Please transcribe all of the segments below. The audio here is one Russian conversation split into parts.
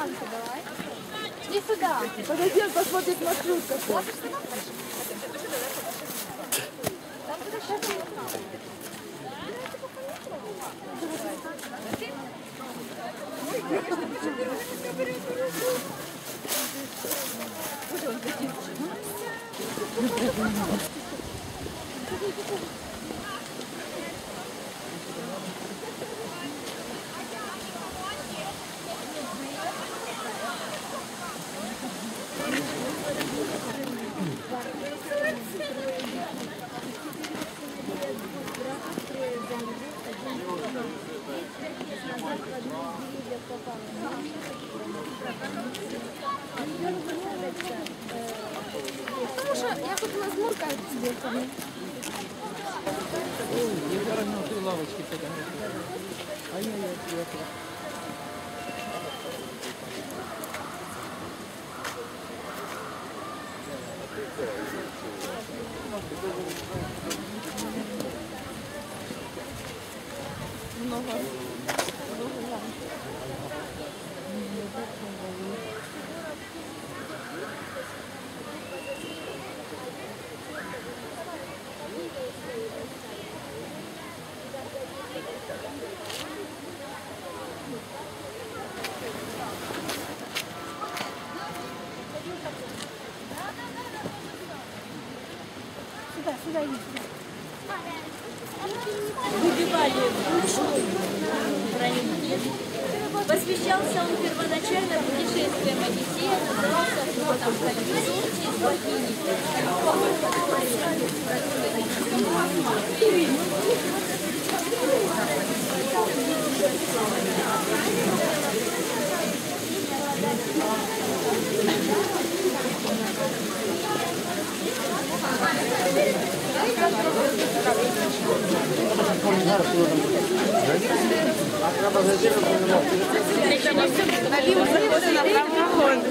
Дистанцию давай. Не сюда. Подойди, он посмотрит маршрут какой. Там туда сейчас не Я тут на змуркаю с дырками. Ой, я зараз на ну, той лавочке фотографирую. Много. сюда идите. Выбивали вручную бронемет. Посвящался он первоначально путешествием Одиссея, назывался «Флотом Калибзу» через Бахини. Thank you. Налево захода направо на фонд.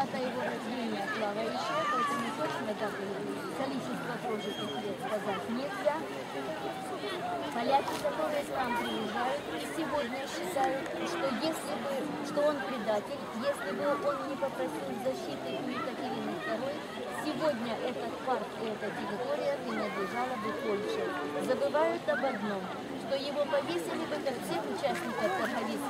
когда-то его развели от еще, поэтому точно дату количество прожитых лет сказать нельзя. Поляки, которые к нам приезжают, сегодня считают, что если бы, что он предатель, если бы он не попросил защиты у Екатерины II, сегодня этот парк и эта территория принадлежала бы Польше. Забывают об одном, что его повесили бы как всех участников Каховицкого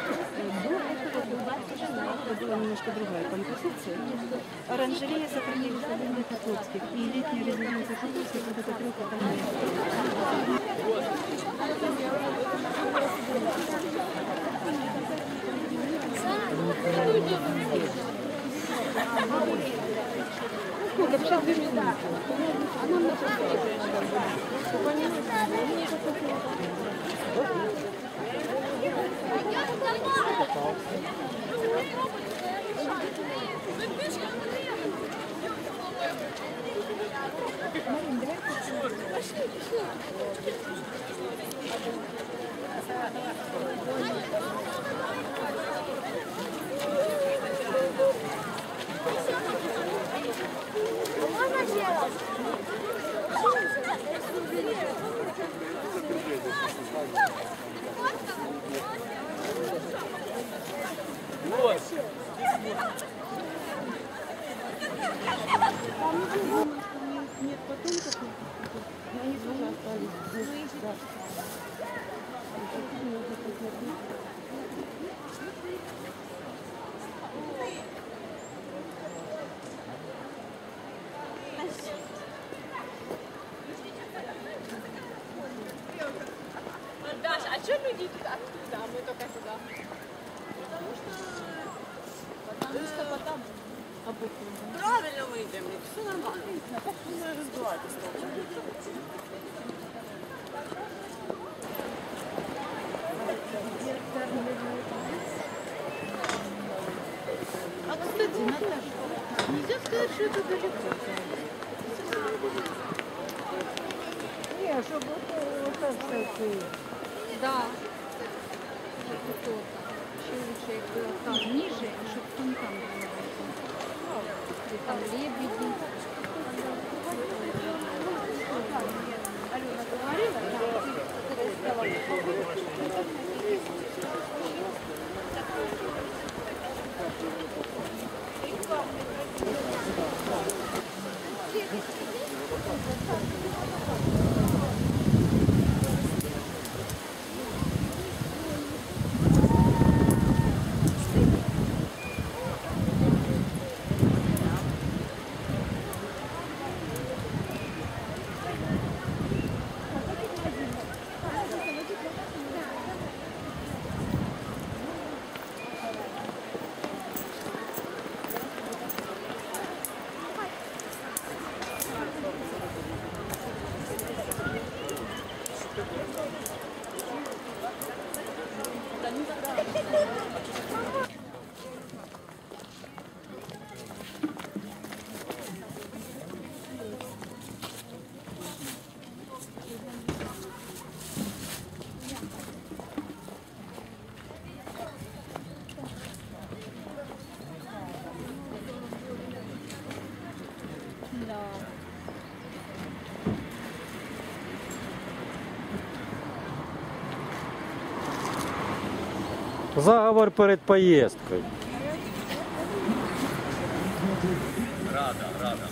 это была немножко другая композиция. Оранжерея сохранились в доме Котовских, и летняя резиденция Котовских вот это трех Сколько? Сейчас две Она А нам на Даша, а что люди идут оттуда, а мы только сюда? Потому что потом Правильно мы идем, все нормально. Мы разбивайтесь. А, кстати, Наташа, нельзя сказать, что это далеко. Не, чтобы вот так Да. Еще лучше, там ниже, щоб фонтан було. І там лебеді. Заговор перед поїздкою. Рада, рада.